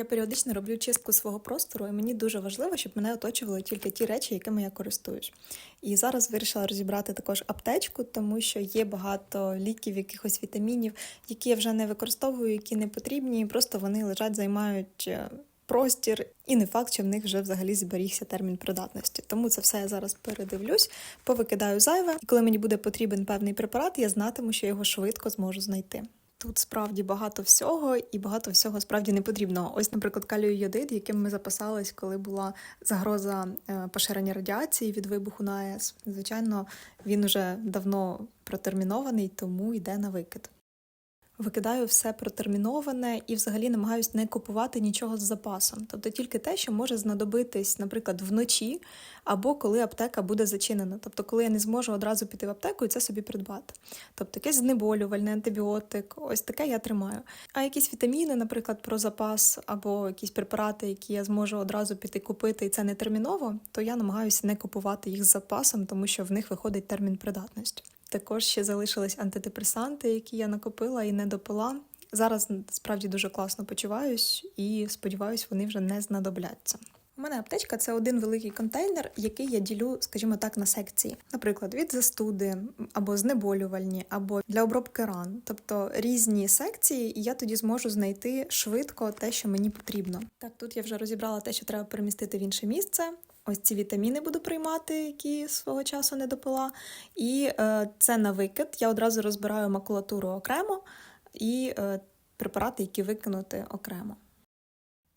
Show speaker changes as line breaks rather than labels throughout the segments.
Я періодично роблю чистку свого простору, і мені дуже важливо, щоб мене оточували тільки ті речі, якими я користуюсь. І зараз вирішила розібрати також аптечку, тому що є багато ліків, якихось вітамінів, які я вже не використовую, які не потрібні, просто вони лежать, займають. е, Простір, і не факт, що в них вже взагалі зберігся термін придатності. Тому це все я зараз передивлюсь, повикидаю зайве. І коли мені буде потрібен певний препарат, я знатиму, що його швидко зможу знайти. Тут справді багато всього, і багато всього справді не потрібно. Ось, наприклад, калію йодид, яким ми запасались, коли була загроза е, поширення радіації від вибуху на АЕС. Звичайно, він уже давно протермінований, тому йде на викид. Викидаю все протерміноване і взагалі намагаюсь не купувати нічого з запасом, тобто тільки те, що може знадобитись, наприклад, вночі або коли аптека буде зачинена, тобто коли я не зможу одразу піти в аптеку і це собі придбати. Тобто якесь знеболювальне, антибіотик, ось таке я тримаю. А якісь вітаміни, наприклад, про запас, або якісь препарати, які я зможу одразу піти купити, і це не терміново, то я намагаюся не купувати їх з запасом, тому що в них виходить термін придатності. Також ще залишились антидепресанти, які я накопила і не допила. Зараз справді дуже класно почуваюсь і сподіваюсь, вони вже не знадобляться. У мене аптечка це один великий контейнер, який я ділю, скажімо так, на секції. Наприклад, від застуди або знеболювальні, або для обробки ран, тобто різні секції, і я тоді зможу знайти швидко те, що мені потрібно. Так, тут я вже розібрала те, що треба перемістити в інше місце. Ось ці вітаміни буду приймати, які свого часу не допила. І е, це на викид. Я одразу розбираю макулатуру окремо і е, препарати, які викинути окремо.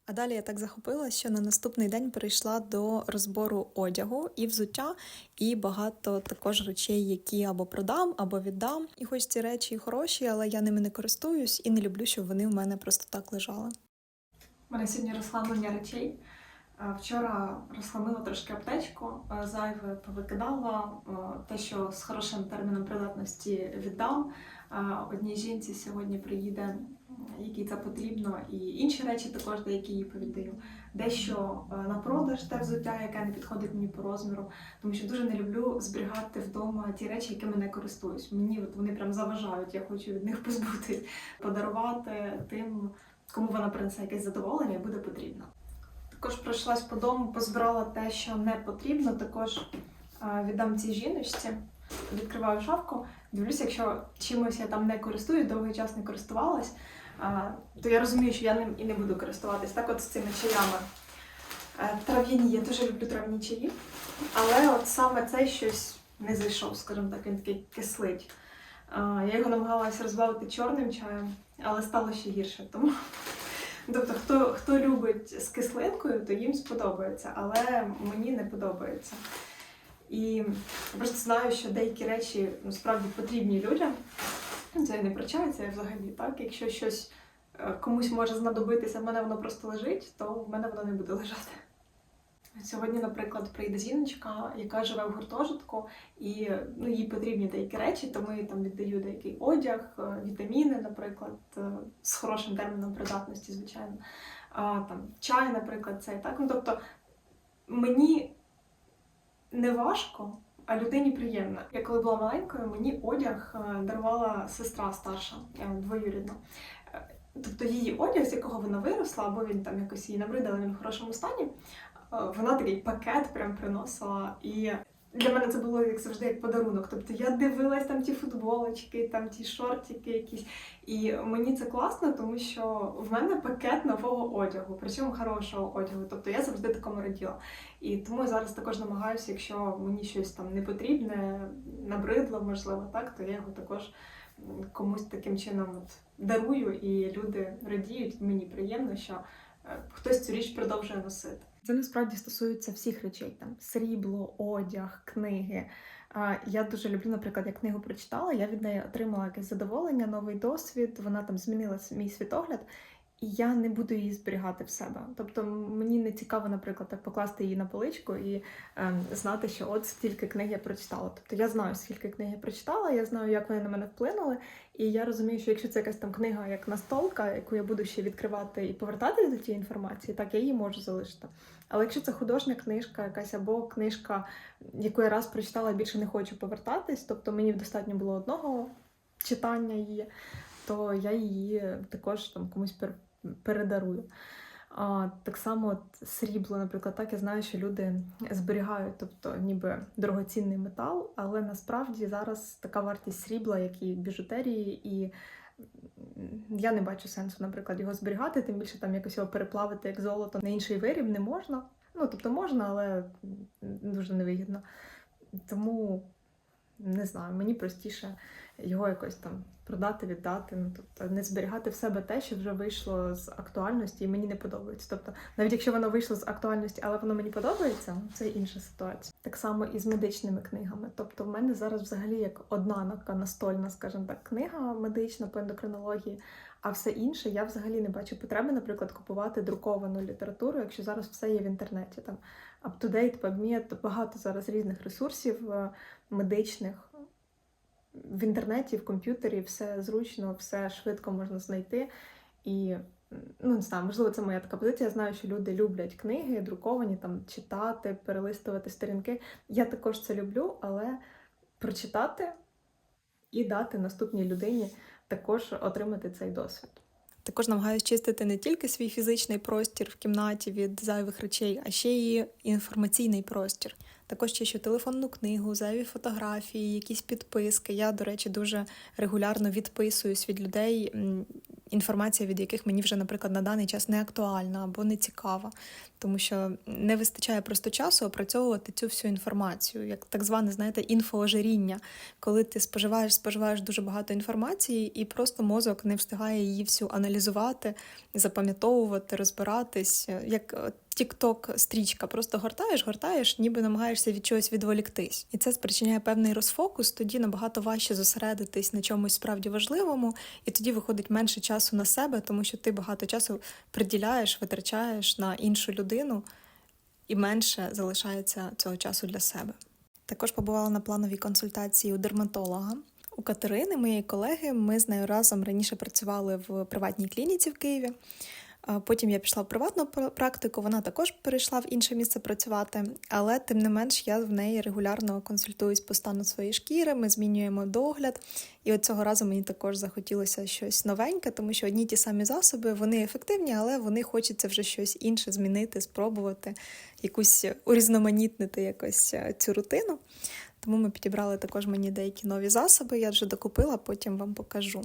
А далі я так захопилася, що на наступний день перейшла до розбору одягу і взуття, і багато також речей, які або продам, або віддам. І хоч ці речі хороші, але я ними не користуюсь і не люблю, щоб вони в мене просто так лежали.
У мене сьогодні розхламлення речей. Е, Вчора розхламила трошки аптечку, е, зайве повикидала, е, те, що з хорошим терміном придатності віддам. Одній жінці сьогодні приїде, якій це потрібно, і інші речі також деякі їй повіддаю. Дещо на продаж те взуття, яке не підходить мені по розміру, тому що дуже не люблю зберігати вдома ті речі, якими не користуюсь. Мені от вони прям заважають, я хочу від них позбутись, подарувати тим, кому вона принесе якесь задоволення і буде потрібно. Також пройшлась по дому, позбирала те, що не потрібно. Також віддам цій жіночці. Відкриваю шафку, дивлюся, якщо чимось я там не користуюсь, довгий час не користувалась, то я розумію, що я ним і не буду користуватись. Так от з цими чаями. Е, Трав'яні, я дуже люблю трав'яні чаї, але от саме цей щось не зайшов, скажімо так, він такий кислить. Я його намагалася розбавити чорним чаєм, але стало ще гірше. Тому Тобто, хто, хто любить з кислинкою, то їм сподобається, але мені не подобається. І просто знаю, що деякі речі насправді потрібні людям. Це не причається взагалі, так? Якщо щось е, комусь може знадобитися, в мене воно просто лежить, то в мене воно не буде лежати. Сьогодні, наприклад, прийде жіночка, яка живе в гуртожитку, і ну, їй потрібні деякі речі, тому я там віддаю деякий одяг, е, вітаміни, наприклад, е, з хорошим терміном придатності, звичайно. А, там, чай, наприклад, це так. Ну, тобто мені не важко, а людині приємно. Я коли була маленькою, мені одяг е, дарувала сестра старша, двоюрідна. Тобто її одяг, з якого вона виросла, або він там якось її набрид, але він в хорошому стані. Е, Вона такий пакет прям приносила. І для мене це було як завжди як подарунок. Тобто я дивилась там ті футболочки, там ті шортики якісь. І мені це класно, тому що в мене пакет нового одягу, причому хорошого одягу. Тобто я завжди такому раділа. І тому я зараз також намагаюся, якщо мені щось там не потрібне, набридло, можливо, так, то я його також комусь таким чином от дарую, і люди радіють. Мені приємно, що е, хтось цю річ продовжує носити. Це насправді стосується всіх речей: там срібло, одяг, книги. Я дуже люблю, наприклад, я книгу прочитала, я від неї отримала якесь задоволення, новий досвід. Вона там змінила мій світогляд, і я не буду її зберігати в себе. Тобто мені не цікаво, наприклад, так покласти її на поличку і ем, знати, що от стільки книг я прочитала. Тобто я знаю, скільки книг я прочитала, я знаю, як вони на мене вплинули. І я розумію, що якщо це якась там книга, як настолка, яку я буду ще відкривати і повертатись до тієї інформації, так я її можу залишити. Але якщо це художня книжка, якась або книжка, яку я раз прочитала, більше не хочу повертатись, тобто мені достатньо було одного читання її, то я її також там комусь пер- передарую. А, так само от срібло, наприклад, так я знаю, що люди зберігають, тобто ніби дорогоцінний метал, але насправді зараз така вартість срібла, як і біжутерії, і я не бачу сенсу, наприклад, його зберігати, тим більше там якось його переплавити як золото на інший виріб не можна. Ну, тобто можна, але дуже невигідно. Тому не знаю, мені простіше його якось там продати, віддати. Ну тобто не зберігати в себе те, що вже вийшло з актуальності, і мені не подобається. Тобто, навіть якщо воно вийшло з актуальності, але воно мені подобається, це інша ситуація. Так само і з медичними книгами. Тобто, в мене зараз взагалі як одна настольна, скажімо так, книга медична по ендокринології. А все інше я взагалі не бачу потреби, наприклад, купувати друковану літературу, якщо зараз все є в інтернеті. Там UpToDate, PubMed, багато зараз різних ресурсів е, медичних. В інтернеті, в комп'ютері все зручно, все швидко можна знайти. І ну не знаю, можливо, це моя така позиція. Я знаю, що люди люблять книги, друковані, там читати, перелистувати сторінки. Я також це люблю, але прочитати і дати наступній людині також отримати цей досвід.
Також намагаюся чистити не тільки свій фізичний простір в кімнаті від зайвих речей, а ще й інформаційний простір. Також чищу телефонну книгу, зайві фотографії, якісь підписки. Я, до речі, дуже регулярно відписуюсь від людей, інформація від яких мені вже, наприклад, на даний час не актуальна або не цікава, тому що не вистачає просто часу опрацьовувати цю всю інформацію, як так зване, знаєте, інфоожиріння, коли ти споживаєш, споживаєш дуже багато інформації, і просто мозок не встигає її всю аналізувати, запам'ятовувати, розбиратись, як Тікток стрічка, просто гортаєш, гортаєш, ніби намагаєшся від чогось відволіктись. І це спричиняє певний розфокус, тоді набагато важче зосередитись на чомусь справді важливому, і тоді виходить менше часу на себе, тому що ти багато часу приділяєш, витрачаєш на іншу людину, і менше залишається цього часу для себе. Також побувала на плановій консультації у дерматолога. У Катерини, моєї колеги, ми з нею разом раніше працювали в приватній клініці в Києві. Потім я пішла в приватну пр- практику, вона також перейшла в інше місце працювати, але тим не менш я в неї регулярно консультуюсь по стану своєї шкіри, ми змінюємо догляд. І от цього разу мені також захотілося щось новеньке, тому що одні ті самі засоби вони ефективні, але вони хочеться вже щось інше змінити, спробувати, якусь урізноманітнити якось е, цю рутину. Тому ми підібрали також мені деякі нові засоби. Я вже докупила, потім вам покажу.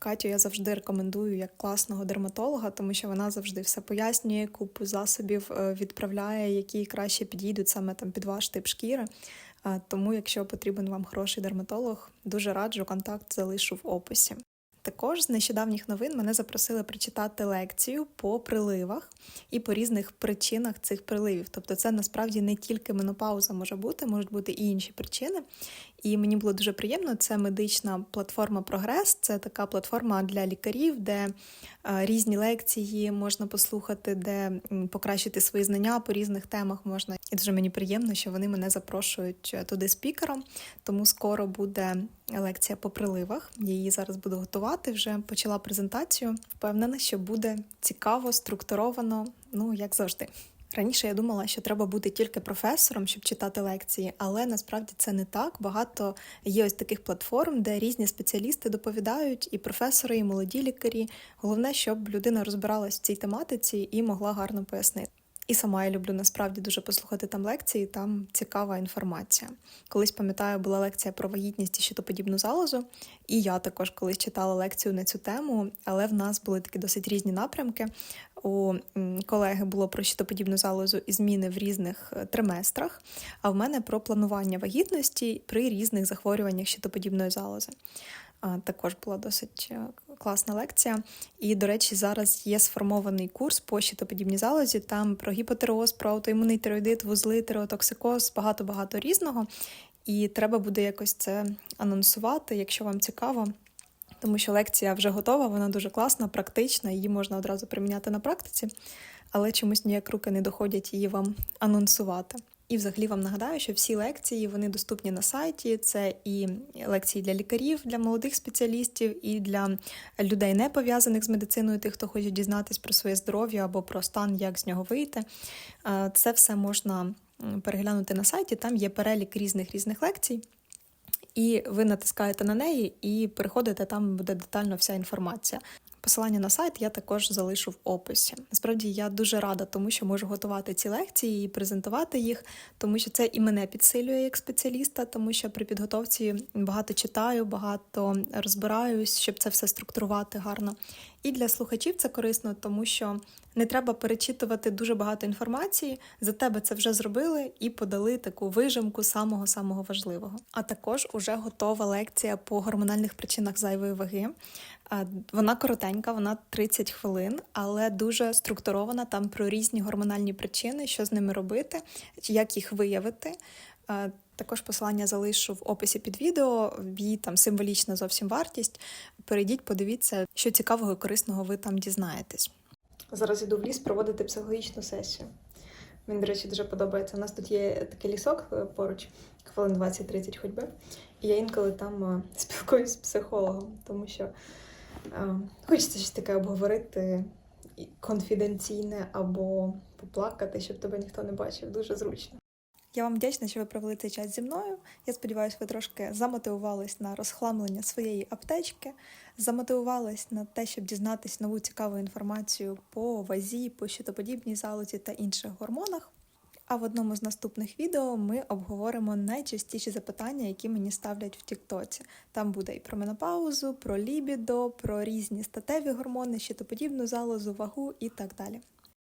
Катю я завжди рекомендую як класного дерматолога, тому що вона завжди все пояснює, купу засобів е, відправляє, які краще підійдуть саме там під ваш тип шкіри. Тому, якщо потрібен вам хороший дерматолог, дуже раджу контакт залишу в описі. Також з нещодавніх новин мене запросили прочитати лекцію по приливах і по різних причинах цих приливів. Тобто, це насправді не тільки менопауза може бути, можуть бути і інші причини. І мені було дуже приємно. Це медична платформа Прогрес. Це така платформа для лікарів, де е, різні лекції можна послухати, де покращити свої знання по різних темах можна. І дуже мені приємно, що вони мене запрошують е, туди спікером. Тому скоро буде лекція по приливах. Я її зараз буду готувати. Вже почала презентацію. Впевнена, що буде цікаво, структуровано, ну як завжди. Раніше я думала, що треба бути тільки професором, щоб читати лекції, але насправді це не так. Багато є ось таких платформ, де різні спеціалісти доповідають, і професори, і молоді лікарі. Головне, щоб людина розбиралась в цій тематиці і могла гарно пояснити. І сама я люблю насправді дуже послухати там лекції, там цікава інформація. Колись пам'ятаю, була лекція про вагітність і щитоподібну залозу, і я також колись читала лекцію на цю тему, але в нас були такі досить різні напрямки. У колеги було про щитоподібну залозу і зміни в різних е, триместрах, а в мене про планування вагітності при різних захворюваннях щитоподібної залози. Також була досить е, класна лекція. І, до речі, зараз є сформований курс по щитоподібній залозі. Там про гіпотероз, про аутоімунний тироїдит, вузли, тиреотоксикоз, багато-багато різного. І треба буде якось це анонсувати, якщо вам цікаво. Тому що лекція вже готова, вона дуже класна, практична, її можна одразу приміняти на практиці, але чомусь ніяк руки не доходять її вам анонсувати. І взагалі вам нагадаю, що всі лекції вони доступні на сайті. Це і лекції для лікарів, для молодих спеціалістів, і для людей, не пов'язаних з медициною, тих, хто хоче дізнатись про своє здоров'я або про стан, як з нього вийти. Е, Це все можна переглянути на сайті. Там є перелік різних різних лекцій. І ви натискаєте на неї і переходите, там буде детально вся інформація. Посилання на сайт я також залишу в описі. Насправді я дуже рада, тому що можу готувати ці лекції і презентувати їх, тому що це і мене підсилює як спеціаліста, тому що при підготовці багато читаю, багато розбираюсь, щоб це все структурувати гарно. І для слухачів це корисно, тому що не треба перечитувати дуже багато інформації. За тебе це вже зробили і подали таку вижимку самого самого важливого. А також уже готова лекція по гормональних причинах зайвої ваги. Вона коротенька, вона 30 хвилин, але дуже структурована там про різні гормональні причини, що з ними робити, як їх виявити. Також посилання залишу в описі під відео, її там символічна зовсім вартість. Перейдіть, подивіться, що цікавого і корисного ви там дізнаєтесь. Зараз іду в ліс проводити психологічну сесію. Мені, до речі, дуже подобається. У нас тут є такий лісок е, поруч, хвилин 20-30 ходьби. І я інколи там е, спілкуюсь з психологом, тому що хочеться щось таке обговорити конфіденційне або поплакати, щоб тебе ніхто не бачив. Дуже зручно. Я вам вдячна, що ви провели цей час зі мною. Я сподіваюся, ви трошки замотивувались на розхламлення своєї аптечки, замотивувались на те, щоб дізнатись нову цікаву інформацію по вазі, по щитоподібній залозі та інших гормонах. А в одному з наступних відео ми обговоримо найчастіші запитання, які мені ставлять в Тіктоці. Там буде і про менопаузу, про лібідо, про різні статеві гормони, щитоподібну залозу, вагу і так далі.